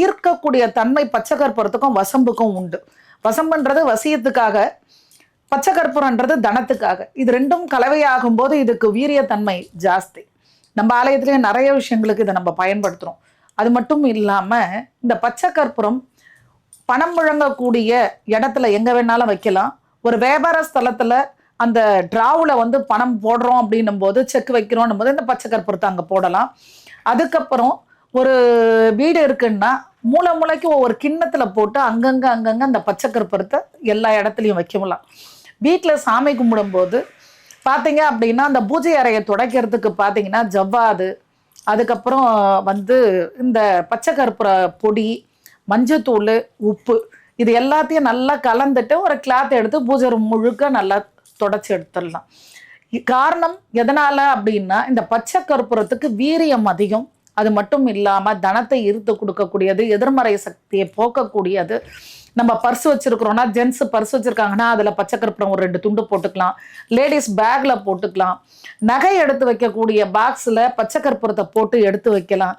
ஈர்க்கக்கூடிய தன்மை பச்சை கற்பூரத்துக்கும் வசம்புக்கும் உண்டு. வசம்புன்றது வசியத்துக்காக பச்சை கற்பூரன்றது தனத்துக்காக. இது ரெண்டும் கலவையாகும் போது இதுக்கு வீரியத்தன்மை ஜாஸ்தி. நம்ம ஆலயத்திலேயே நிறைய விஷயங்களுக்கு இதை நம்ம பயன்படுத்துகிறோம் அது மட்டும் இல்லாமல் இந்த பச்சை கற்பூரம் பணம் முழங்கக்கூடிய இடத்துல எங்கே வேணாலும் வைக்கலாம். ஒரு வியாபார ஸ்தலத்தில் அந்த டிராவில் வந்து பணம் போடுறோம் அப்படின்னும் போது செக் வைக்கிறோம் போது இந்த பச்சை கற்பூரத்தை அங்கே போடலாம். அதுக்கப்புறம் ஒரு வீடு இருக்குன்னா மூளை மூளைக்கு ஒவ்வொரு கிண்ணத்தில் போட்டு அங்கங்கே அங்கங்கே அந்த பச்சை கற்பூரத்தை எல்லா இடத்துலையும் வைக்கலாம் வீட்டில் சாமி கும்பிடும்போது பார்த்தீங்க அப்படின்னா அந்த பூஜை அறையை துடைக்கிறதுக்கு பார்த்தீங்கன்னா ஜவ்வாது அதுக்கப்புறம் வந்து இந்த பச்சை கற்பூர பொடி மஞ்சத்தூள் உப்பு இது எல்லாத்தையும் நல்லா கலந்துட்டு ஒரு கிளாத் எடுத்து பூஜை முழுக்க நல்லா தொடச்சி எடுத்துடலாம். இ- காரணம் எதனால் அப்படின்னா இந்த பச்சை கற்பூரத்துக்கு வீரியம் அதிகம். அது மட்டும் இல்லாமல் தனத்தை ஈர்த்து கொடுக்கக்கூடியது எதிர்மறை சக்தியை போக்கக்கூடியது. நம்ம பர்ஸ் வச்சிருக்கிறோம்னா ஜென்ஸ் பர்ஸ் வச்சுருக்காங்கன்னா அதில் பச்சை ஒரு ரெண்டு துண்டு போட்டுக்கலாம். லேடிஸ் பேக்கில் போட்டுக்கலாம். நகை எடுத்து வைக்கக்கூடிய பாக்ஸில் பச்சை போட்டு எடுத்து வைக்கலாம்.